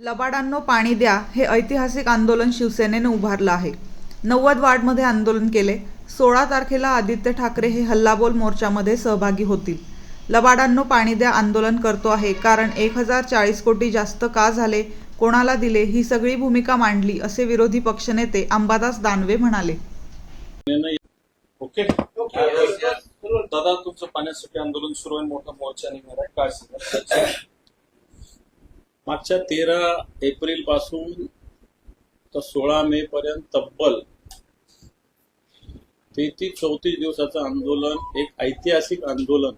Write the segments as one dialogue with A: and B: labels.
A: लबाडांनो पाणी द्या हे ऐतिहासिक आंदोलन शिवसेनेने उभारलं आहे. नव्वद वार्डमध्ये आंदोलन केले. सोळा तारखेला आदित्य ठाकरे हे हल्लाबोल मोर्चामध्ये सहभागी होतील. लबाडांनो पाणी द्या आंदोलन करतो आहे. कारण एक हजार चाळीस कोटी जास्त का झाले? कोणाला दिले? ही सगळी भूमिका मांडली असे विरोधी पक्षनेते अंबादास दानवे म्हणाले.
B: ओके. दादा तुमचं पाण्यासाठी आंदोलन सुरू आहे. मोठा मोर्चा निघणार आहे. काय
C: मागच्या तेरा एप्रिलपासून तर सोळा मे पर्यंत तब्बल तेहतीस चौतीस दिवसाचं आंदोलन एक ऐतिहासिक आंदोलन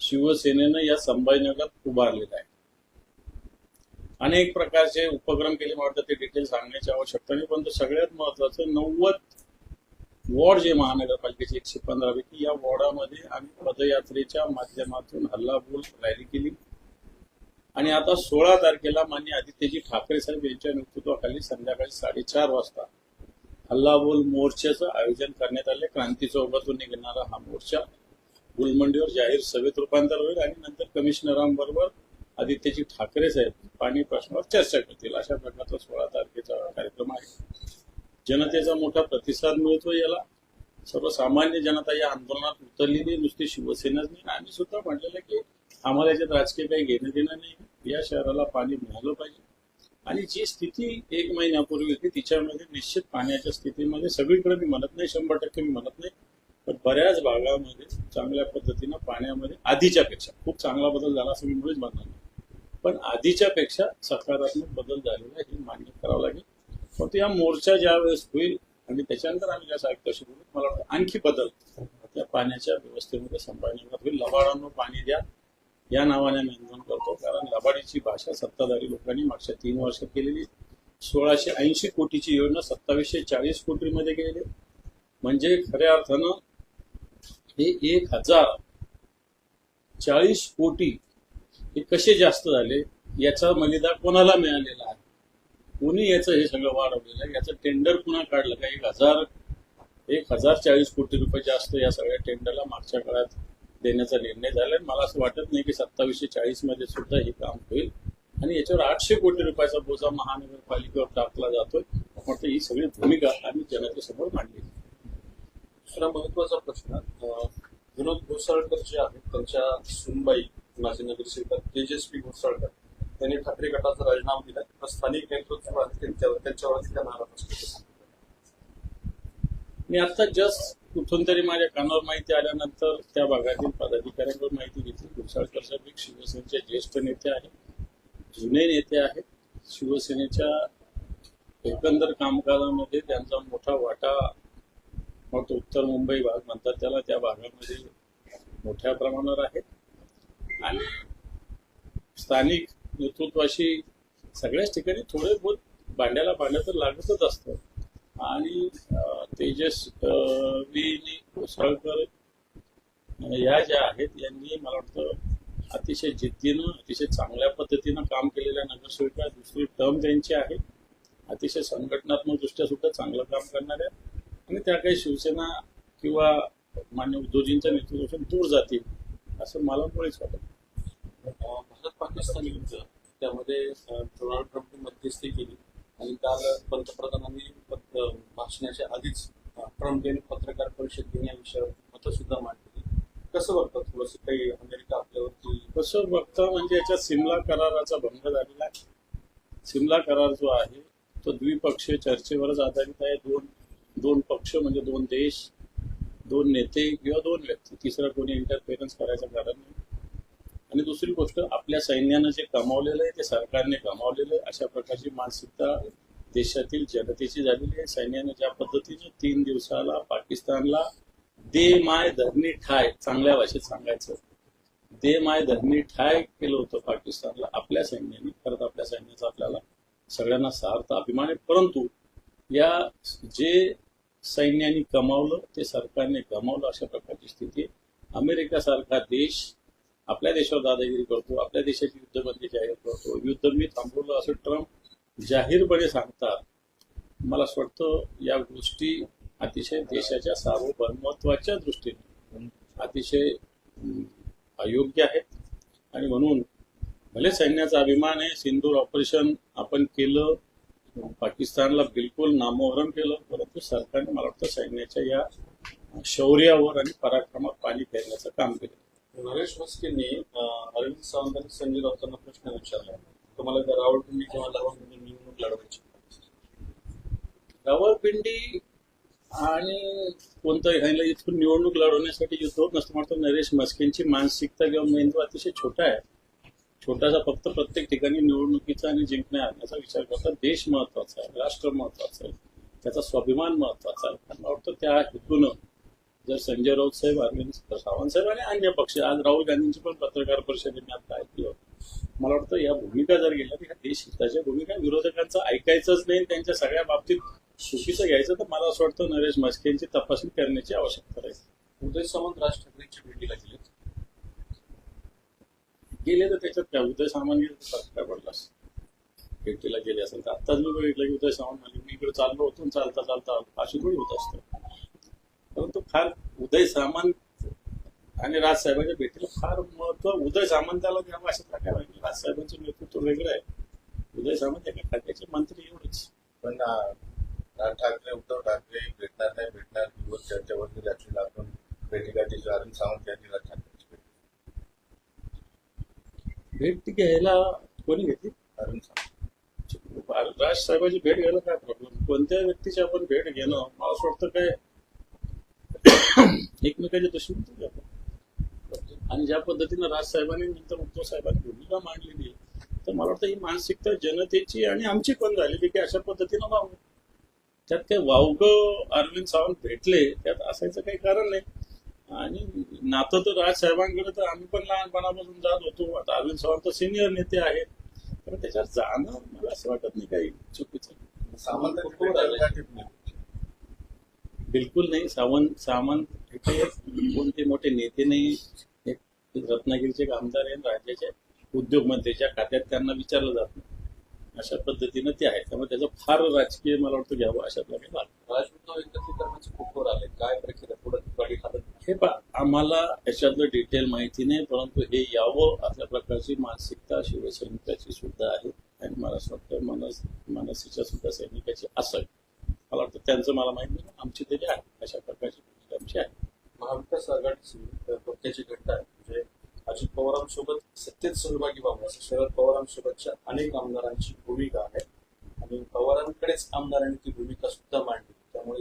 C: शिवसेनेनं या संभाजीनगरात उभारलेलं आहे. अनेक प्रकारचे उपक्रम केले मला वाटतं ते डिटेल सांगण्याची आवश्यकता नाही परंतु सगळ्यात महत्वाचं नव्वद वॉर्ड जे महानगरपालिकेचे एकशे पंधरा पैकी या वॉर्डामध्ये आम्ही पदयात्रेच्या माध्यमातून हल्लाबोल रॅली केली. आणि आता सोळा तारखेला मान्य आदित्यजी ठाकरे साहेब यांच्या नेतृत्वाखाली संध्याकाळी साडेचार वाजता हल्लाबोल मोर्चाचं आयोजन करण्यात आले क्रांती चौकातून निघणारा हा मोर्चा गुलमंडीवर जाहीर सभेत रूपांतर होईल आणि नंतर कमिशनरांबरोबर आदित्यजी ठाकरे साहेब पाणी प्रश्नावर चर्चा करतील. अशा प्रकारचा सोळा तारखेचा कार्यक्रम आहे. जनतेचा मोठा प्रतिसाद मिळतो याला. सर्वसामान्य जनता या आंदोलनात उतरलेली नुसती शिवसेनाच नाही. आम्ही सुद्धा म्हटलेलं की आम्हाला याच्यात राजकीय काही घेणं देणं नाही. या शहराला पाणी मिळालं पाहिजे. आणि जी स्थिती एक महिन्यापूर्वी होती तिच्यामध्ये निश्चित पाण्याच्या स्थितीमध्ये सगळीकडे मी म्हणत नाही शंभर टक्के मी म्हणत नाही पण बऱ्याच भागामध्ये चांगल्या पद्धतीनं पाण्यामध्ये आधीच्या पेक्षा खूप चांगला बदल झाला असं मी मुळेच म्हणणार नाही. पण आधीच्या पेक्षा सकारात्मक बदल झालेला हे मान्य करावं लागेल. फक्त या मोर्चा ज्या वेळेस होईल आणि त्याच्यानंतर आम्ही ज्या साहित्याशी बोलू मला वाटतं आणखी बदल त्या पाण्याच्या व्यवस्थेमध्ये संभाजीनगरात होईल. लबाडांनो पाणी द्या. या नावाने आम्ही आंदोलन करतो. कारण लबाडीची भाषा सत्ताधारी लोकांनी मागच्या तीन वर्षात केलेली. सोळाशे ऐंशी कोटीची योजना सत्तावीसशे चाळीस कोटीमध्ये गेली म्हणजे खऱ्या अर्थानं हे एक हजार चाळीस कोटी हे कसे जास्त झाले याचा मलिदा कोणाला मिळालेला आहे? कोणी याचं हे सगळं वाढवलेलं आहे? याचं टेंडर पुन्हा काढलं? का एक हजार एक हजार चाळीस कोटी रुपये जास्त या सगळ्या टेंडरला मागच्या काळात देण्याचा निर्णय झालाय मला असं वाटत नाही की सत्तावीसशे चाळीसमध्ये सुद्धा हे काम होईल. आणि याच्यावर आठशे कोटी रुपयाचा बोजा महानगरपालिकेवर टाकला जातोय. म्हटलं ही सगळी भूमिका आम्ही जनतेसमोर मांडली.
B: दुसरा महत्त्वाचा प्रश्न विनोद घोसाळकर जे आहेत त्यांच्या सुनबाई माजी नगरसेवक तेजस्वी घोसाळकर त्यांनी ठाकरे गटाचा राजीनामा दिला तर स्थानिक नेतृत्व आहे त्यांच्यावर त्यांच्यावर त्या नाराज असतो.
C: मी आता जस्ट कुठून तरी माझ्या कानावर माहिती आल्यानंतर त्या भागातील पदाधिकाऱ्यांवर माहिती घेतली. घुसाळकर साहेब एक शिवसेनेचे ज्येष्ठ नेते आहेत जुने नेते आहेत. शिवसेनेच्या एकंदर कामकाजामध्ये त्यांचा मोठा वाटा मग तो उत्तर मुंबई भाग म्हणतात त्याला त्या भागामध्ये मोठ्या प्रमाणावर आहे आणि स्थानिक नेतृत्वाशी सगळ्याच ठिकाणी थोडे बहुत भांड्याला भांड्या तर लागतच असतं आणि तेजस कोसळकर या ज्या आहेत यांनी मला वाटतं अतिशय जिद्दीनं अतिशय चांगल्या पद्धतीनं काम केलेल्या नगरसेविका दुसरी टर्म त्यांची आहे. अतिशय संघटनात्मक दृष्ट्या सुद्धा चांगलं काम करणाऱ्या आणि त्या काही शिवसेना किंवा मान्य उद्योजींच्या नेतृत्वातून दूर जातील असं मला मुळेच वाटत.
B: भारत पाकिस्तान युद्ध त्यामध्ये डोनाल्ड ट्रम्पने मध्यस्थी केली. आणि काल पंतप्रधानांनी भाषणाच्या आधीच ट्रम्प यांनी पत्रकार परिषद घेण्याविषयी विषयावर मतं सुद्धा मांडली. कसं बघतात थोडस काही अमेरिका आपल्यावरती?
C: कसं बघता म्हणजे याच्यात सिमला कराराचा भंग झालेला आहे. सिमला करार जो आहे तो द्विपक्षीय चर्चेवरच आधारित आहे. दोन दोन पक्ष म्हणजे दोन देश दोन नेते किंवा दोन व्यक्ती. तिसरा कोणी इंटरफेरन्स करायचं कारण नाही. आणि दुसरी गोष्ट आपल्या सैन्यानं जे कमावलेलं आहे ते सरकारने कमावलेलं आहे अशा प्रकारची मानसिकता देशातील जनतेची झालेली आहे. सैन्यानं ज्या पद्धतीने तीन दिवसाला पाकिस्तानला दे माय धरणी ठाय चांगल्या भाषेत सांगायचं दे माय धरणी ठाय केलं होतं पाकिस्तानला आपल्या सैन्याने परत आपल्या सैन्याचा आपल्याला सगळ्यांना सार्थ अभिमान आहे. परंतु या जे सैन्याने कमावलं ते सरकारने कमावलं अशा प्रकारची स्थिती अमेरिका अमेरिकासारखा देश आपल्या देशावर दादागिरी करतो आपल्या देशाची युद्धबंदी जाहीर करतो. युद्ध मी थांबवलं असं ट्रम्प जाहीरपणे सांगतात मला असं वाटतं या गोष्टी अतिशय देशाच्या सार्वभौमत्वाच्या दृष्टीने अतिशय अयोग्य आहेत. आणि म्हणून भले सैन्याचा अभिमान आहे सिंदूर ऑपरेशन आपण केलं पाकिस्तानला बिलकुल नामोहरम केलं परंतु सरकारने मला वाटतं सैन्याच्या या शौर्यावर आणि पराक्रमात पाणी फेरण्याचं काम केलं.
B: नरेश मस्केंनी अरविंद सावंत आणि संजय राऊतांना प्रश्न विचारला. तुम्हाला त्या रावळपिंडी किंवा लावणमध्ये निवडणूक लढवायची.
C: रावळपिंडी आणि कोणतं ह्याला इथून निवडणूक लढवण्यासाठी युद्ध होत नसतं म्हणतो नरेश मस्केंची मानसिकता किंवा मेंदू अतिशय छोटा आहे. छोटासा फक्त प्रत्येक ठिकाणी निवडणुकीचा आणि जिंकण्या आणण्याचा विचार करता देश महत्त्वाचा आहे राष्ट्र महत्वाचं आहे त्याचा स्वाभिमान महत्त्वाचा आहे. मला वाटतं त्या हेतूनं जर संजय राऊत साहेब अरविंद सावंत साहेब आणि अन्य पक्ष आज राहुल गांधींची पण पत्रकार परिषदेने आता ऐकली होती मला वाटतं या भूमिका जर गेल्या तर ह्या देश हिताच्या भूमिका विरोधकांचं ऐकायचंच नाही त्यांच्या सगळ्या बाबतीत चुकीचं घ्यायचं तर मला असं वाटतं नरेश मस्केंची तपासणी करण्याची आवश्यकता राहील
B: उदय सामंत राज ठाकरेंच्या भेटीला गेले
C: गेले तर त्याच्यात काय उदय गेले फरक काय पडला. भेटीला गेले असेल तर आत्ताच मी बघितलं की उदय सावंत म्हणजे मी इकडे चाललो होतो चालता चालता. अशी थोडी होत असतं परंतु फार उदय सामंत आणि राजसाहेबांच्या भेटीला फार महत्त्व उदय सामंताला द्यावं असं काय पाहिजे राजसाहेबांचं नेतृत्व वेगळं आहे. उदय सामंत एका खात्याचे मंत्री एवढेच.
D: पण राज ठाकरे उद्धव ठाकरे भेटणार नाही भेटणार दिवस चर्चेवरती जातील आपण भेटीगाठी अरुण सावंत यांनी राज ठाकरेंची भेट
C: भेट घ्यायला कोणी घेतली?
D: अरुण सावंत.
C: राजसाहेबांची भेट घ्यायला काय प्रॉब्लेम कोणत्या व्यक्तीची आपण भेट घेणं मला असं वाटतं काय एकमेकांच्या दुश्मन आणि ज्या पद्धतीनं राजसाहेबांनी नंतर उद्धव साहेबांनी भूमिका मांडलेली आहे, तर मला वाटतं ही मानसिकता जनतेची आणि आमची पण झालेली की अशा पद्धतीनं वाहू त्यात काही वावग अरविंद सावंत भेटले त्यात असायचं काही कारण नाही. आणि नातं तर राजसाहेबांकडे तर आम्ही पण लहानपणापासून जात होतो. आता अरविंद सावंत सिनियर नेते आहेत. तर त्याच्यात जाणं मला असं वाटत नाही काही चुकीचं.
D: सामान्य
C: बिलकुल नाही. सावंत सावंत हे कोणते मोठे नेते नाही एक रत्नागिरीचे आमदार आहेत. राज्याचे उद्योगमंत्रीच्या खात्यात त्यांना विचारलं जात नाही. अशा पद्धतीनं ते आहेत. त्यामुळे त्याचं फार राजकीय मला वाटतं घ्यावं
B: वर आले काय प्रक्रिया
C: हे पहा आम्हाला याच्यातलं डिटेल माहिती नाही परंतु हे यावं अशा प्रकारची मानसिकता शिवसैनिकाची सुद्धा आहे. आणि मला असं वाटतं मनस मनसेच्या सुद्धा सैनिकाची असेल. मला वाटतं त्यांचं मला माहिती नाही. आमची तरी आहे. अशा प्रकारची भूमिका आमची आहे.
B: महाविकास आघाडीची धोक्याची घटना आहे. म्हणजे अजित पवारांसोबत सत्तेत सहभागी व्हावं असं शरद पवारांसोबतच्या अनेक आमदारांची भूमिका आहे. आणि पवारांकडेच आमदारांनी ती भूमिका सुद्धा